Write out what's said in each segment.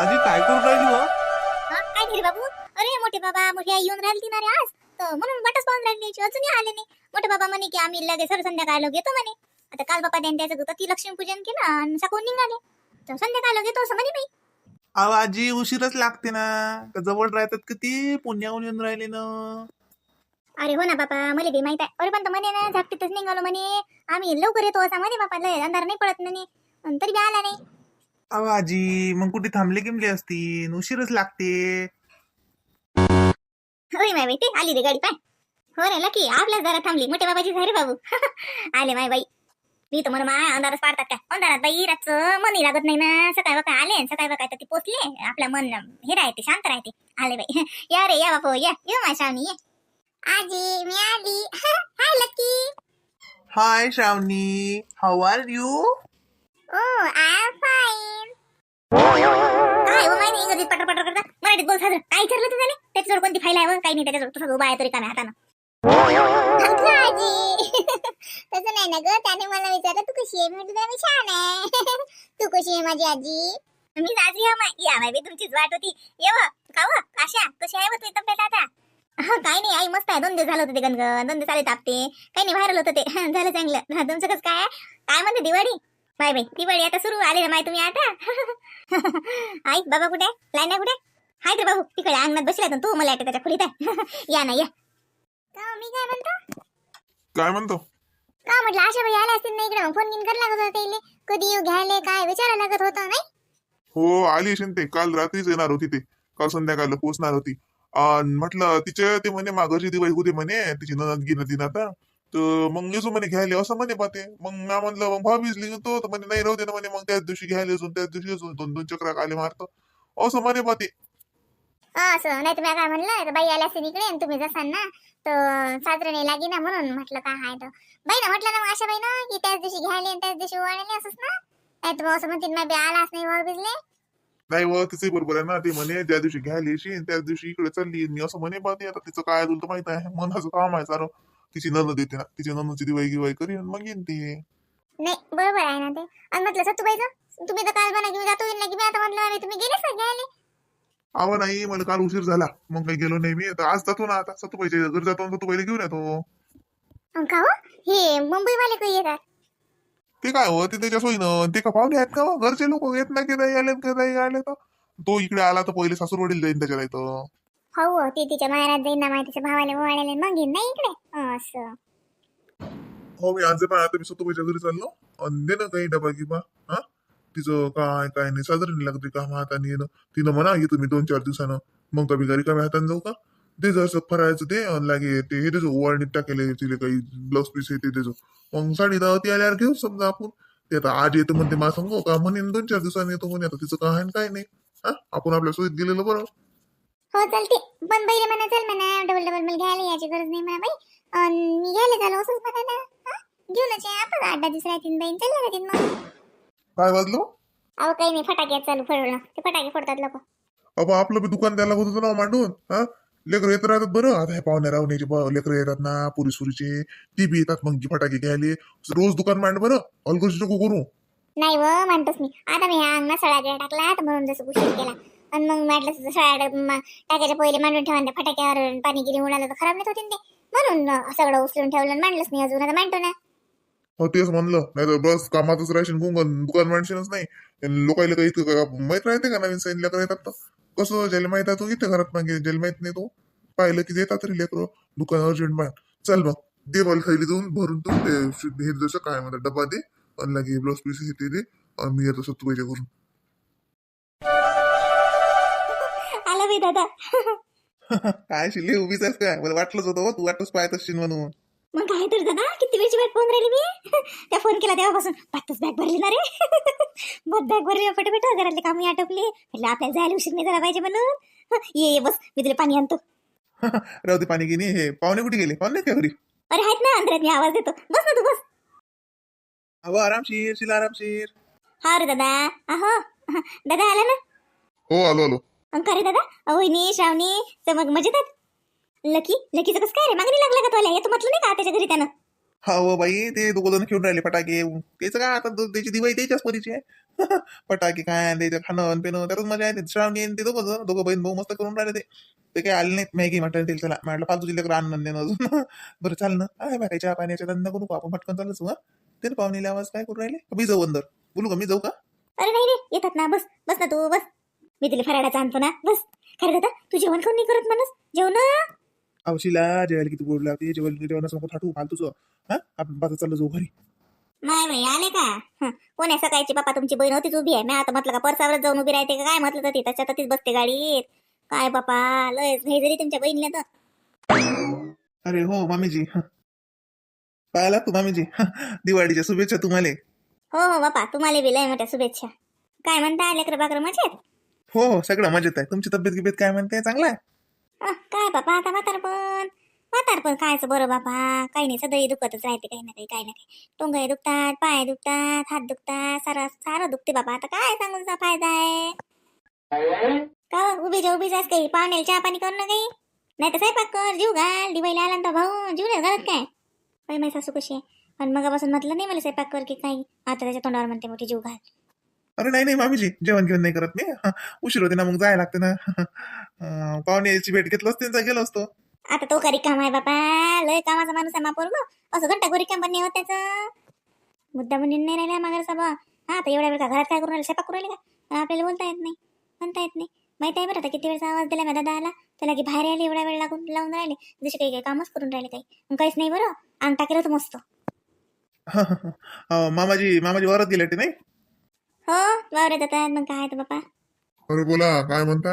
आजी काय करून राहिली हो? हा, काय नाही रे बाबू? अरे मोठे बाबा मोठी आई येऊन राहिली ना रे आज. तर म्हणून वाटच पाहून राहिली अजूनही आले नाही. मोठे बाबा म्हणे की आम्ही लगेच सर संध्याकाळ घेतो म्हणे. आता काल बापा द्यान त्याचं होतं ती लक्ष्मीपूजन केलं आणि सकाळून निघाले. तर संध्याकाळ घेतो असं म्हणे बाई अहो आजी उशीरच लागते ना. का जवळ राहतात किती पुण्याहून येऊन राहिले ना. अरे हो ना बापा मला बी माहीत आहे. अरे पण तो म्हणे ना झपटीतच निघालो म्हणे. आम्ही लवकर येतो असा म्हणे बापा. लय अंधार नाही पडत म्हणे. अन तरी बी आला नाही. अहो आजी मग कुठे थांबले किमले असतील उशीरच लागते. होय माय बाई ते आली रे गाडी पाय. हो रे लकी आपल्याच जरा थांबली. मोठे बाबाची झाली बाबू आले माय बाई. मी तर म्हणून माय अंधारच पाडतात काय? अंधारात बाई रातचं मनही लागत नाही ना. सकाळी बघा आले आणि सकाळी बघा ते पोचले. आपलं मन हे राहते शांत राहते. आले बाई. या रे या बापू या. ये माय श्रावणी ये. आजी मी आली. Hi Lucky. Hi Shravani. How are you oh I fine काय हो माहिती? इंग्रजीत पटर पटर करता? मराठीत बोल साजरं. काय विचारलं तू त्याने? त्याच्याजवळ कोणती फाईल आहे हो? काही नाही त्याच्याजवळ. तुझा उभा आहे तरी काय हातानं. तसं नाही ना ग. त्याने मला विचारलं तू कशी आहे? मी म्हटलं मी छान आहे. तू कशी आहे माझी आजी? मी आजी हा माय या माय तुमचीच वाट होती. ये व, आशा कशी आहे तू तुझी तब्येत आता हा, काही नाही आई मस्त आहे. दोन दिवस झालं होतं ते गणगण दोन दिवस आले तापते. काही नाही व्हायरल होतं ते. झालं चांगलं. तुमचं कसं काय काय म्हणते दिवाळी? बाय बाय दिवाळी आता सुरू आले ना माय तुम्ही आता. आई बाबा कुठे? लाईना कुठे? हाय तर बाबू तिकडे अंगणात बसला तर तू मला त्याच्या खोलीत आहे. या ना या. का मी काय म्हणतो? काय म्हणतो? का म्हटलं आशा भाई आल्या असतील ना इकडे फोन गिन कर लागत होता इले कधी येऊ घ्यायले काय विचारायला लागत होतं नाही? हो आली असेल ते काल रात्रीच येणार होती ते. काल संध्याकाळला पोहोचणार होती. आणि म्हटलं तिचे ते म्हणे माघारची दिवाळी होते म्हणे तिची ननद गिन दिन आता. तर मग येसो म्हणे घ्यायला असं म्हणे पाते. मग ना म्हणलं मग भावीच लिहितो तर म्हणे नाही राहू दे ना. म्हणे मग त्याच दिवशी घ्यायला असून त्याच दिवशी असून दोन दोन चक्रा आले मारतो. असं म्हणे पाते. असं. नाही तुम्ही काय म्हणलं तर बाई आल्या असतील इकडे आणि तुम्ही जसाल ना तर साजरं नाही लागी ना म्हणून. म्हटलं काय हाय तर बाई ना म्हटलं ना मग आशा बाई ना की त्याच दिवशी घ्यायले आणि त्याच दिवशी ओवाळले असंच ना? नाही तर मग असं म्हणतील मी बी आलाच नाही भाऊ भिजले नाही व तिचे बरोबर आहे ना. ते म्हणे ज्या दिवशी घ्यायला येशील त्याच दिवशी इकडे चालली मी असं म्हणे पाते. आता तिचं काय तुला तर माहीत आहे मनाचं काम आहे सारं. तिची ननद येते ना तिची ननदची दिवाळी गिवाई करीन मग येईन ते. नाही बरोबर आहे ना ते. आणि म्हटलं सत्तूबाईचं तुम्ही तर काल म्हणा की मी जातो येईल ना की मी आता म्हटलं अरे तुम्ही गेले घ्यायले अहो नाही मला काल उशीर झाला. मग काही गेलो नाही मी. आता आज जातो ना आता. सतुबाईच्या घरी जातो आणि सतुबाईला घेऊन येतो. अन का हो? हे मुंबईवाले काही येतात. ते काय हो? ते त्याच्या सोयीनं. ते का पाहुणे आहेत का हो? घरचे लोक येत नाही की नाही आले की नाही आले तर? तो इकडे आला तर पहिले सासूर वडील जाईन त्याच्या इथं. हो हो ती तिच्या माहेरात जाईन ना माहितीच्या भावाला ओवाळायला. मग ना इकडे. असं. हो मी आज पण आता मी सतुबाईच्या घरी चाललो. आणि दे ना काही डबा किंवा हा? तिचं काय काय नाही. साजरं नाही लागते काम हाताने येणं. तिनं म्हणा ये तुम्ही दोन चार दिवसानं. मग कमी घरी कमी हाताने जाऊ का? ते जसं फरायचं ते आणि लागे ते हे देजो ओवाळणीत टाकेले तिला काही ब्लाऊज पीस हे ते देजो मग साडी दहा ती आल्यावर घेऊ समजा आपण. ते आता आज येतो म्हणते मला सांगू का? म्हणेन दोन चार दिवसांनी येतो म्हणे. आता तिचं काय काय नाही. हा? आपण आपल्या सोयीत गेलेलं बरं हो चालते. पण बैल म्हणा चल म्हणा. डबल डबल मला घ्यायला याची गरज नाही म्हणा बाई. अन मी घ्यायला झालो असंच म्हणा ना. हा? घेऊनच आपण. आठ दहा दिवस राहतील बाईन चालले जातील मग. काय वाजलो? अहो काही नाही. फटाके चालू फडवणं ते फटाके फोडतात लोक. अबा आपलं बी दुकान द्यायला होत होतं ना मांडून. हा? लेकर येत राहतात बरं. आता हे पाहुण्या रावण्याचे लेकर येतात ना पुरी सुरीचे. ती बी येतात मग फटाके घ्यायले. रोज दुकान मांड बरं. अलगोशी नको करू. नाही व म्हणतोस मी. आता मी ह्या अंगणात सळा गिळा टाकला. तर म्हणून जसं उशीर केला. आणि मग म्हटलं तसं सळा टाकायच्या पहिले मांडून ठेवा फटाक्यावर पाणी गिरी उडालं तर खराब नाही होते ते. म्हणून सगळं उचलून ठेवलं आणि मांडलंच नाही अजून. आता मांडतो ना. हो तेच म्हणलं. नाही तर बस कामातच राहशील गुंगन दुकान मांडशीलच नाही. लोकायला काही इतकं माहीत राहते का नवीन सैन लेकर येतात तर? कसं ज्याला माहीत आहे तो इथे घरात मागे ज्याला माहीत नाही तो पाहिलं की देतात तरी लेकर. दुकान अर्जंट मान चल मग. दे मला थैली देऊन भरून तू हे जसं काय म्हणतात डबा दे. आणि लागे ब्लाऊज पीस हे ते दे. आणि मी येतो सत्तूबाईच्या पाहिजे करून बाई दादा. काय शिल्ली उभीच आहेस काय? मला वाटलंच होतं हो, तू वाटच पाहत असशील म्हणून. मग काय तर दादा किती वेळची वाट फोन राहिली मी? त्या फोन केला तेव्हापासून. पाठच बॅग भरली ना रे. बस बॅग भरली पटपट. घरातले कामही आटोपले. म्हटलं आपल्याला जायला उशीर नाही झाला पाहिजे म्हणून. ये ये बस. मी तुला पाणी आणतो. राहू दे पाणी गिनी हे पाहुणे कुठे गेले? पाहुणे का घरी? अरे आहेत ना. अंधारात मी आवाज देतो. बस ना तू बस. अहो आरामशीर शिला आरामशीर. हा रे दादा. अहो. दादा आला ना? हो आलो आलो. अंका रे दादा? वहिनी श्रावणी मग मजेत आहेत लकी लकीचं कसं काय रे? मागणी लागला का तुला? येतो म्हटलं नाही का त्याच्या घरी त्यानं? हा बाई ते दोघं जण खेळून राहिले फटाके. त्याचं काय आता दो- त्याची दिवाळी त्याच्याच परीची आहे. फटाके काय ते खाणं पिणं त्यातच मजा येते. श्रावणी आणि ते दोघं जण दोघं बहीण भाऊ मस्त करून राहिले ते. ते काही आले नाहीत मॅगी मटण तेल त्याला म्हटलं फालतू जिल्ह्याकडे आनंद देणं अजून. बरं चाल ना. आहे बाय चहा पाण्याचा धंदा करू का? आपण पटकन चालू हा? ते ना पाहुणेले आवाज काय करू राहिले? मी जाऊ अंदर? बोलू का? मी जाऊ का? अरे नाही रे येतात ना. बस बस ना तू बस. मी तुला फराडाचा आणतो ना बस. खरं दादा तू जेवण कोण नाही करत म्हणस? जेवण? आवशीला जेवायला किती गोड लागते जेवायला जेवणाचं नको फालतूच हा? आपण पाच चाललं जाऊ घरी. नाही बाई आले का? कोण आहे सकाळची बापा तुमची बहीण होतीच उभी आहे. मी आता म्हटलं का परसावरच जाऊन उभी राहते का? काय म्हटलं तर ती? त्याच्यात तीच बसते गाडीत. काय बापा लय घाई झाली तुमच्या बहिणीला तर. अरे हो मामीजी. पाहिला तू मामीजी. दिवाळीच्या शुभेच्छा तुम्हाला. हो हो बापा. तुम्हाला बी लय मोठ्या शुभेच्छा. काय म्हणता? लेकर बाकर मजेत? हो सगळं मजेत आहे. तुमची तब्येत गिब्येत काय म्हणते? चांगला आहे? अह, काय बाबा आता म्हातारपण. म्हातारपण कायचं बरं बापा काही नाही सदळी दुखतच राहते काही ना काही काही ना काही. टोंगे दुखतात पाय दुखतात हात दुखतात सारा सारं दुखते बाबा. आता काय सांगूचा फायदा आहे? का हो, उभी जा उभी जास काही पाहुण्याला चहा पाणी करून ना काही नाही तर स्वयंपाक कर जीव घाल दिवाळीला आला ना भाऊ. जीव नाही घालत काय? बाई माझी सासू कशी आहे? आणि मगापासून म्हटलं नाही मला स्वयंपाक कर की काही. आता त्याच्या तोंडावर म्हणते मोठी जीव घाल. अरे नाही नाही मामीजी जेवण घेऊन नाही करत मी. उशीर होते ना मग जायला लागते ना. पाहुण्याची भेट घेतलं असते त्यांचा गेलो असतो. आता तो का रिकाम आहे बापा. लय कामाचा माणूस आहे मापोर असं घंटा घरी काम पण नाही होत त्याचं. मुद्दा म्हणून नाही राहिला मागर साबा हा आता एवढ्या वेळ का घरात काय करून राहिले? स्वयंपाक करून राहिले का? आपल्याला बोलता येत नाही. म्हणता येत नाही. माहीत आहे बरं आता किती वेळचा आवाज दिला मी दादाला. त्याला की बाहेर यायला एवढ्या वेळ लागून लावून राहिले. जसे काही काही कामच करून राहिले काही. मग काहीच नाही बरं. अंग टाकेल होतं मस्त. मामाजी मामाजी वरात गेले ते नाही? हो वावरात जातात मग काय तर बापा? अरे बोला काय म्हणता?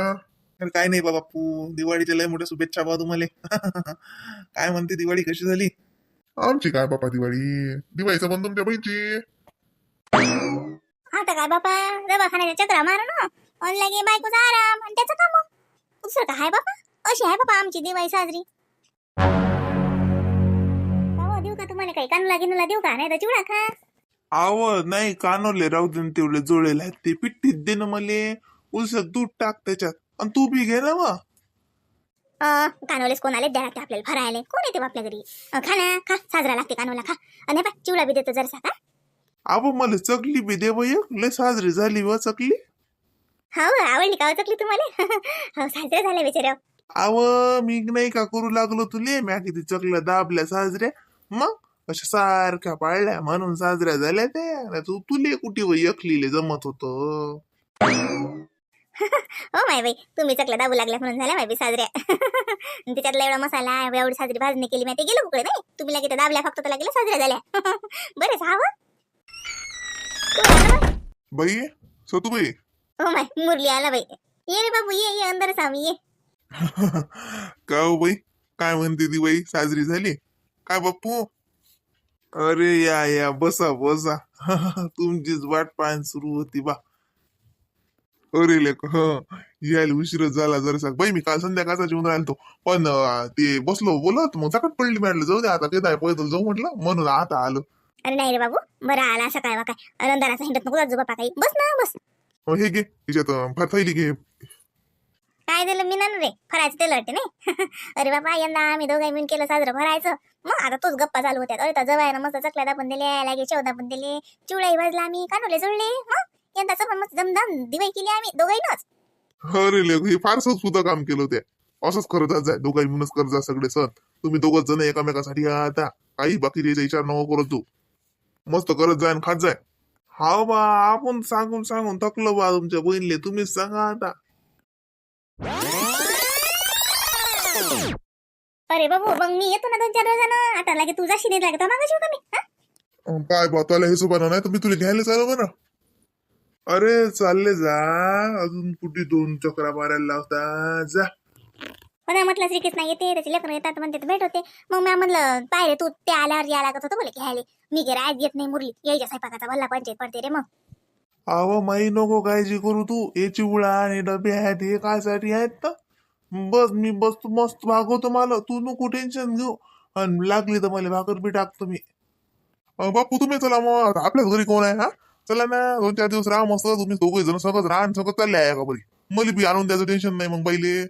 अरे काय नाही बाबा पू दिवाळीच्या लय मोठ्या शुभेच्छा बा तुम्हाला काय म्हणते दिवाळी कशी झाली? आमची काय बापा दिवाळी? दिवाळीचा बंद तुमच्या बहिणची? आता काय बापा? दवाखान्याच्या चक्रा मारू ना आणि लगे बायकोचा आराम आणि त्याचं काम. दुसरं काय बापा? अशी आहे बापा आमची दिवाळी साजरी. हो, देऊ का तुम्हाला काही? कानूला गिनूला देऊ का? नाही तर चिवडा खा. आव नाही कानवले राहू दे न तेवढे जोडेल आहेत. ते पिट्टीत दे ना मले. उलसक दूध टाक त्याच्यात. आणि तू बी घे ना वा अं, कोणाला द्या लागते आपल्याला फरायला कोण येते बा आपल्या घरी? अं, खा ना खा. साजरा लागते कानोला खा. आणि बा चिवडा बी देतो जरसा का? आव मला चकली बी दे बाई एक. लय साजरी झाली व चकली. हो आवडली का हो चकली तुम्हाला? हो साजरे झाले बिचारे. आव मी नाही का करू लागलो तुले? म्या किती चकल्या दाबल्या साजऱ्या. मग? अशा सारख्या पाळल्या. म्हणून साजऱ्या झाल्या त्या. तू तुले कुठे व एकलीले जमत होत? हो माय बाई तुम्ही चकल्या दाबू लागल्या म्हणून झाल्या माय बाई साजऱ्या. त्याच्यातला एवढा मसाला एवढी साजरी भाजणी केली माहिती गेलो कुकडे नाही तुम्ही लागे दाबल्या फक्त त्याला गेल्या साजऱ्या झाल्या. बरेच हा बाई सतुबाई हो माय मुरली आला बाई. ये रे बाबू ये ये अंदर सामी ये. का हो बाई? काय म्हणते ती बाई? साजरी झाली? काय बाप्पू? अरे या या बसा बसा. तुमचीच वाट पाहून सुरू होती बा. अरे लेक ह. यायला उशीरच झाला जरा बाई मी काल संध्याकाळचा जेवण राहिलो पण ते बसलो बोलत मग सकाळ पडली म्हटलं जाऊ दे आता ते पैदल जाऊ म्हटलं. म्हणून आता आलो. अरे नाही रे बाबू बरं आला असं काय वा काय. अंधाराचा हिंडत नको काही. बस ना बस. हे घे तिच्यात फार थैली घे. काय दिलं मी ना रे फरायचं ते लढते नाही. अरे बाबा यंदा आम्ही दोघं मिळून केलं साजरं भरायचं मग आता तोच गप्पा चालू होत्या अरे तर ना मस्त चकल्या दाबून दिले लागे चौदा पण दिले. चिवडाही भाजला आम्ही कानोले जोडले. मग यंदाच पण मस्त दमदम दिवाळी केली आम्ही दोघांनाच अरे लेख हे फार सुद्धा काम केलं ते असंच करत जाय दोघाही म्हणूनच करत जा सगळे सण. तुम्ही दोघच जण एकामेकासाठी आता. काही बाकीचे विचार नको करत तू. मस्त करत जाय खात जाय हा बा आपण सांगून सांगून थकलो बा तुमच्या बहिणीले. तुम्हीच सांगा आता. अरे बाबू मग मी येतो ना दोन चार रोजानं आता लागे तुझा शिने लागे तर मागाशी का मी. हा? काय बा त्याला हे सुभान नाही तर मी तुला घ्यायला चालू बरं. अरे चालले जा. अजून कुठे दोन चक्रा मारायला लावता. जा. मला म्हटलं श्रीकृष्ण नाही येते त्याचे लेकरं येतात म्हणते तर भेट होते. मग मी म्हणलं पाहिजे तू ते आल्यावर या लागत होतं बोले घ्यायला. मी गे रात येत नाही मुरली. यायच्या स्वयंपाकाचा भल्ला पंचायत पडते रे मग. अव माई नको काळजी करू तू. हे चिवळा आणि डबे आहेत हे कायसाठी आहेत तर बस मी बस मस्त भागवतो मला. तू नको टेन्शन घेऊ. आणि लागली तर मला भाकर बी टाकतो मी. बापू तुम्ही चला मग. आपल्याच घरी कोण आहे हा? चला ना दोन चार दिवस राहा मस्त. तुम्ही दोघे जण सगळं राहा आणि सगळं चालले आहे का बरी मला बी आणून द्यायचं टेन्शन नाही मग पहिले.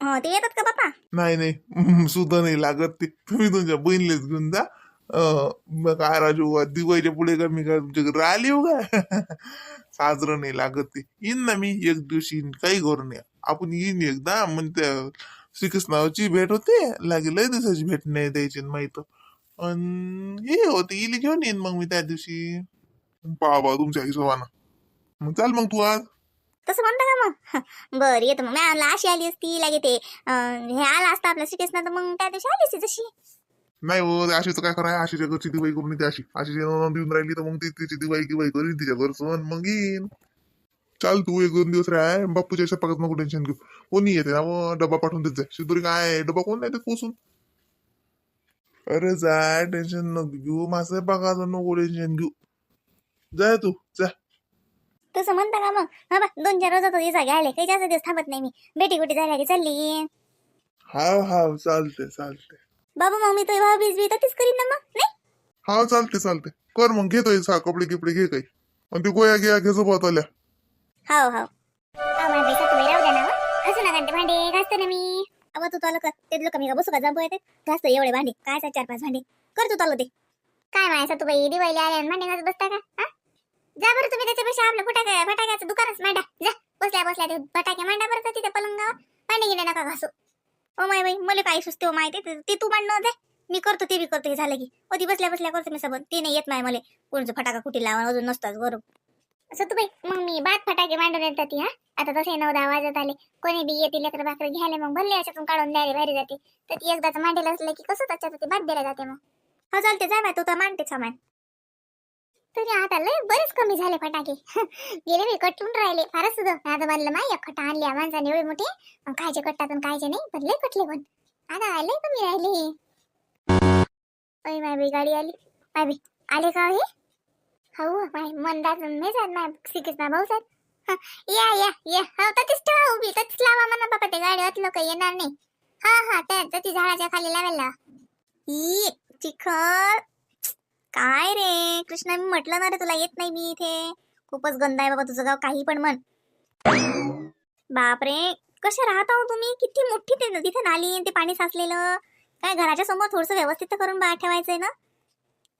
हो ते येतात का बापा नाही नाही. सुद्धा नाही लागत ते. तुम्ही तुमच्या बहिणीलाच घेऊन जा. मग काय राजू दिवाळीच्या पुढे का मी काय तुमच्याकडे घरी राहिली हो का साजरं नाही लागत ते. येईन ना मी एक दिवशी येईन, काही करू नाही. आपण येईन एकदा मग त्या श्रीकृष्णाची भेट होते. लागेल लय दिवसाची भेट नाही द्यायची माहीत. अन हे होते इली घेऊन येईन मग मी त्या दिवशी. पाहा बा तुमच्या हिशोबानं. मग चाल मग तू आज. तसं म्हणता का मग? बरं येतो मग. मी आणला अशी आली असती लागे ते. हे आला असता आपल्या श्रीकृष्ण तर मग त्या दिवशी आली असती जशी. नाही हो आशीचं काय कराय आशीच्या घरची दिवाळी करून येते अशी. आशीची नवं देऊन राहिली तर मग ती तिची दिवाळी किवाई करीन तिच्या घरचं मग येईन. चाल तू एक दोन दिवस राह बाप्पूच्या शपकात नको टेन्शन घेऊ. कोणी येते ना मग? डबा पाठवून देत जाय शिदुरी काय डबा कोण नाही देत? पोचून. अरे जाय टेन्शन नको घेऊ. माझं बघायचं नको टेन्शन घेऊ. जाय तू जा. तसं म्हणता का मग? हा बा दोन चार रोज दिवसा घ्यायला. काही जास्त दिवस थांबत नाही मी. बेटी कुठे जायला की चालली. हाव हाव चालते चालते बाबा मग मी तो भाव बीज बी तीच करीन ना मग नाही? हा चालते चालते. कर मग घेतोय सा कपडे गिपडे घे काही. आणि ते गोया घ्या घे सोबत आल्या हाव हाव. हा माझ्या पैसा तुम्ही राहू द्या ना व. हसू नका ते भांडे घासते ना मी. अव तू चालू कर. ते लोक मी का बसू का जांभू येते? घासतो एवढे भांडे. काय सा चार पाच भांडे? कर तू चालू ते काय माहिती तू बाई दिवाळी आले आणि भांडे घासत बसता का हा? जा बरं तुम्ही त्याच्यापेक्षा आपलं फटाका फटाक्याचं दुकानच मांडा. जा. बसल्या बसल्या ते फटाके मांडा बरं का तिथे पलंगावर. भांडे गिंडे नका घासू. ओ माय बाई मला काय सुचते हो माहिती ते ते तू मांडणं दे. मी करतो ते बी करतो हे झालं की. ओ ती बसल्या बसल्या करतो मी सबन ते नाही येत नाही मला. कोणचं फटाका कुठे लावा अजून नसताच बरोबर असं तू बाई मग मी बाद फटाके मांडून येतात ती हा? आता तसे नऊ दहा वाजत आले. कोणी बी येते लेकर भाकर घ्यायला मग भरले याच्यातून काढून द्यायला बाहेर जाते. तर ती एकदाच मांडेल असलं की कसं त्याच्यात ते बाद दिला जाते मग. हा चालते जाय बाय तू तर मांडते सामान तरी आता लय बरेच कमी झाले फटाके. गेले मी कटून राहिले. फारच सुद्धा आता बनलं माय खटा आणली माणसाने एवढे मोठे. कायचे खायचे कट्टातून खायचे नाही पण लय कटले पण. आता लय कमी राहिले ओय माय गाडी आली. माय आले का हे? हो माय मंदात नाही जात माय. ना भाऊ साहेब. या या या. हा ततीच ठेवा उभी. ततीच लावा म्हणा बाबा ते गाडी होत लोक येणार नाही. हा हा त्या तती झाडाच्या खाली लावायला ई चिखल. काय रे? कृष्णा मी म्हटलं ना रे तुला येत नाही मी इथे. खूपच गंदा आहे बाबा तुझं गाव काही पण म्हण. बापरे कसे राहता हो तुम्ही? किती मोठी ते तिथे नाली ते पाणी साचलेलं. काय घराच्या समोर थोडस व्यवस्थित तर करून बा ठेवायचंय ना?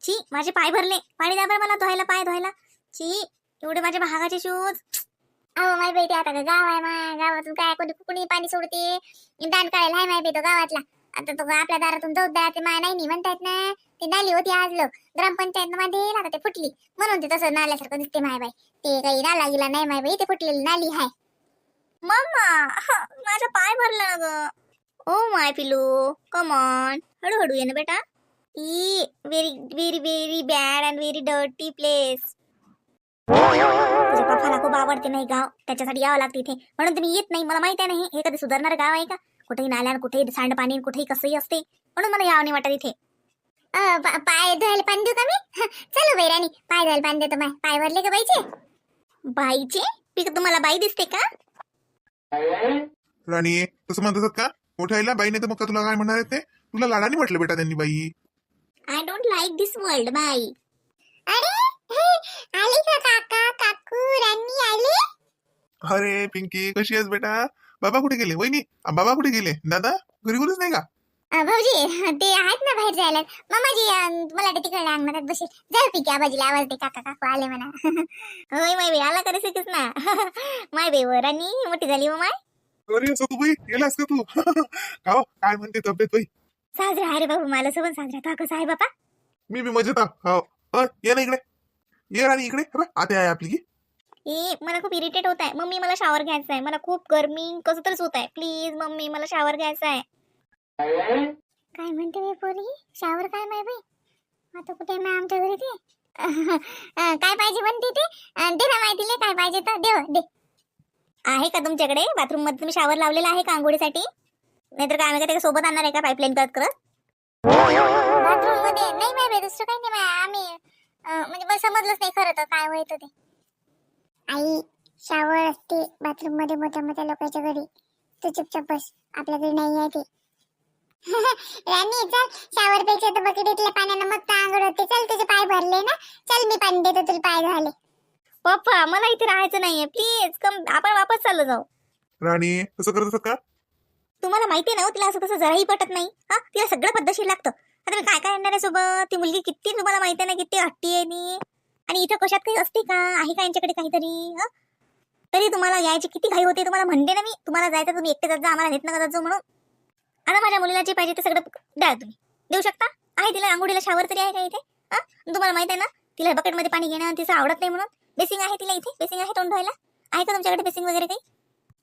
छी माझे पाय भरले. पाणी द्या बरं मला धुवायला पाय धुवायला. छी एवढे माझे महागाचे शूज अहो माय बेटी आता गाव आहे माय. गावातून काय कोणी कुणी पाणी सोडते? दान काढायला आहे माय बेटो गावातला. आता तो आपल्या दारातून जाऊ द्या ते माय नाही नी म्हणतायत ना ती नाली होती आज लोक ग्रामपंचायत मध्ये आता ते फुटली. म्हणून ते तसं नाल्यासारखं दिसते माय बाई. ते काही नाला गेला नाही माय बाई ते फुटलेली नाली आहे मम्मा माझा पाय भरला ग. ओ माय पिलू कमॉन हळूहळू ये ना बेटा. E very very very bad and very dirty place तुझ्या पप्पाला खूप आवडते नाही गाव. त्याच्यासाठी यावं लागते इथे. म्हणून तुम्ही येत नाही. मला माहिती आहे नाही हे कधी सुधारणार गाव आहे का? कुठेही नाल्यान कुठेही सांडपाणी कुठेही कसंही असते म्हणून मला यावं नाही वाटत इथे. पाय धुवायला पाणी देऊ का मी? चलो बैराणी पाय धुवायला पाणी देतो माय पाय भरले का बाईचे? बाईचे? पीक तुम्हाला बाई दिसते का? राणी तसं म्हणतात का? मोठ्या आईला बाई नाही तर मग का तुला काय म्हणणार आहे ते? तुला लाडाने म्हटलं बेटा त्यांनी बाई. I don't like this world बाई. अरे आली का काका काकू राणी आली? अरे पिंकी कशी आहेस बेटा? बाबा कुठे गेले? वहिनी बाबा कुठे गेले? दादा घरी कोणीच नाही का? भाऊजी ते आहेत ना बाहेर जायला. मामाजी मला ते तिकडे अंगणात बसेल. जाऊ पिकी आबाजीला आवाज दे काका काकू आले म्हणा. होय माय बे आला का रे ना? माय बे वर आणि मोठी झाली हो माय. अरे असं तू बाई गेलास का तू. का हो? काय म्हणते तब्येत बाई साजरा अरे बाबू मला सोबत साजरा. तो कसं आहे बापा? मी बी मजेत आहो. हो. अ, ये ना इकडे. ये राणी इकडे. आता आहे आपली. ए मला खूप इरिटेट होत आहे. मम्मी मला शावर घ्यायचा आहे. मला खूप गरमी कसं तरीच होत आहे. प्लीज मम्मी मला शावर घ्यायचा आहे. काय म्हणते बे पोरी शावर काय माय बाई? आता कुठे मी आमच्या घरी ते? काय पाहिजे म्हणते ते? दे ना माहिती काय पाहिजे तर देव दे. आहे का तुमच्याकडे? बाथरूममध्ये तुम्ही शावर लावलेला आहे का आंघोळीसाठी? नाहीतर काय त्याच्या सोबत आणणार आहे का पाईपलाईन करत करत? बाथरूममध्ये? नाही बाई दुसरं काही नाही आम्ही म्हणजे मला समजलंच नाही खरं तर काय होत ते. आई शावर असते बाथरूममध्ये मोठ्या मोठ्या लोकांच्या घरी. तू चुपचाप बस आपल्या घरी नाही आहे ते. राणी चल शावर पेक्षा तर बकेटीतल्या पाण्यानं मग आंघोळ होते. चल तुझे पाय भरले ना. चल मी पाणी देतो तुला पाय झाले. पप्पा मला इथे राहायचं नाहीये. प्लीज कम आपण वापस चाललो जाऊ. राणी तसं करत असत का? तुम्हाला माहिती आहे ना हो, तिला असं तसं जराही पटत नाही. हा तिला सगळं पद्धतशीर लागतं. आता मी काय काय आणणार आहे सोबत? ती मुलगी किती तुम्हाला माहिती आहे ना किती हट्टी आहे ती. आणि इथं कशात काही असते का? आहे का यांच्याकडे काहीतरी? तरी तुम्हाला यायची किती घाई होते. तुम्हाला म्हणते ना मी तुम्हाला जायचं तुम्ही एकटे जात जा आम्हाला नेत नका जात जाऊ म्हणून. आता माझ्या मुलीला जे पाहिजे ते सगळं द्या तुम्ही. देऊ शकता? आहे तिला आंघोळीला शावर तरी आहे का इथे? तुम्हाला माहीत आहे ना तिला बकेटमध्ये पाणी घेणं तिचं आवडत नाही म्हणून. बेसिंग आहे तिला इथे? बेसिंग आहे तोंड धुवायला? आहे का तुमच्याकडे बेसिंग वगैरे काही?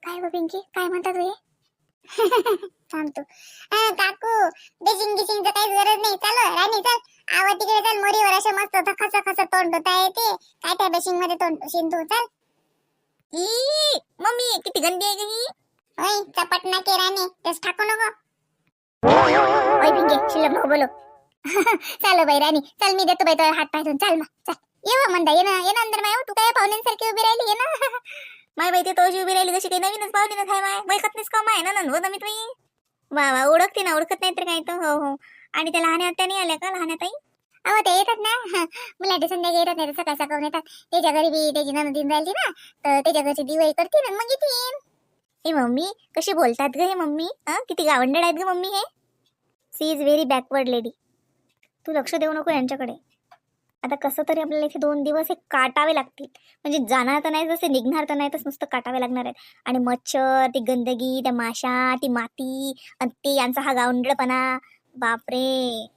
काय हो पिंकी? काय म्हणतात हे? थांबतो काकू बेसिंग गिसिंगचं काहीच गरज नाही. चालू राणी चाल. आवा तिकडे चल मोरीवर असं मस्त खस खस तोंड धुता येते. काय त्या बेसिंगमध्ये तोंड शिंदू चल. ई मम्मी किती गंदी आहे गं ही. ओय चपट ना के राणी तेच टाकू नको. ओय पिंके शिल्लक नको बोलो. चालो बाई राणी चल मी देतो बाई तुला हात पाय धुवून. चल मग चल. ये बा म्हणता ये ना ये ना अंदर माय तू काय पाहुण्यांसारखी उभी राहिली ये ना. माय बाई ते तोशी उभी राहिली जशी काही नवीनच पाहुणीनच आहे माय. वैकत नाहीस का माय ना नंदवत मी तुम्ही वा वा ओळखते ना ओळखत नाही तर काय तर हो हो. आणि त्या लहान आत्या नाही आल्या का लहान ताई अहो ते येतात ना. मुलाच्या संध्याकाळी येतात नाही तर सकाळ सकाळ येतात. त्याच्या घरी बी त्याची नंदीन राहिली ना तर त्याच्या घरची दिवाळी करते ना मग येतील हे मम्मी कशी बोलतात ग हे मम्मी? हं? किती गावंडळ आहेत ग मम्मी हे? She is very backward lady तू लक्ष देऊ नको यांच्याकडे. आता कसं तरी आपल्याला इथे दोन दिवस हे काटावे लागतील. म्हणजे जाणार तर नाही जसे निघणार तर नाही तर नुसतं काटावे लागणार आहेत. आणि मच्छर ती गंदगी त्या माशा ती माती आणि ते यांचा हा गावंडळपणा बापरे.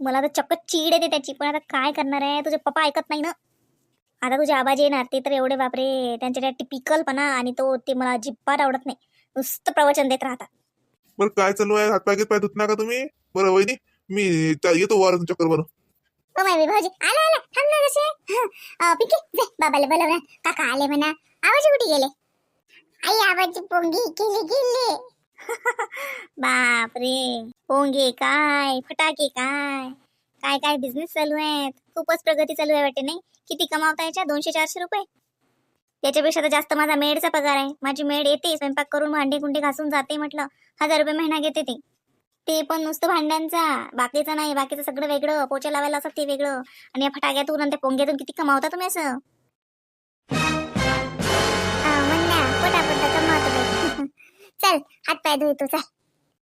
मला तर चक्क चीड येते त्याची पण आता काय करणार आहे? तुझे पप्पा ऐकत नाही ना. आता तुझे आबाजी येणार ते तर एवढे बापरे. त्यांच्या त्या टिपिकलपणा आणि तो ते मला अजिबात आवडत नाही. नुसतं प्रवचन देत राहतात. बरं काय चालू आहे? हातपाय घेत पाय धुत नका तुम्ही. बरं वहिनी मी येतो वार चक्कर बरं ओ माय भाऊजी आला आला. थांब ना पिंकी जा बाबाला काका आले म्हणा. आवाज कुठे गेले? आई आवाजची पोंगी गेली. बापरे. पोंगे काय फटाके काय? काय काय बिझनेस चालू आहेत? खूपच प्रगती चालू आहे वाटते नाही? किती कमावता याच्या दोनशे चारशे रुपये. याच्यापेक्षा तर जास्त माझा मेडचा पगार आहे. माझी मेड येते स्वयंपाक करून भांडे कुंडे घासून जाते म्हटलं हजार रुपये महिना घेते ते. ते पण नुसतं भांड्यांचा बाकीचं नाही बाकीचं सगळं वेगळं पोचा लावायला असं ते वेगळं. आणि या फटाक्यातून आणि त्या पोंग्यातून किती कमावता तुम्ही असं? चल हात पाय धुतो चल.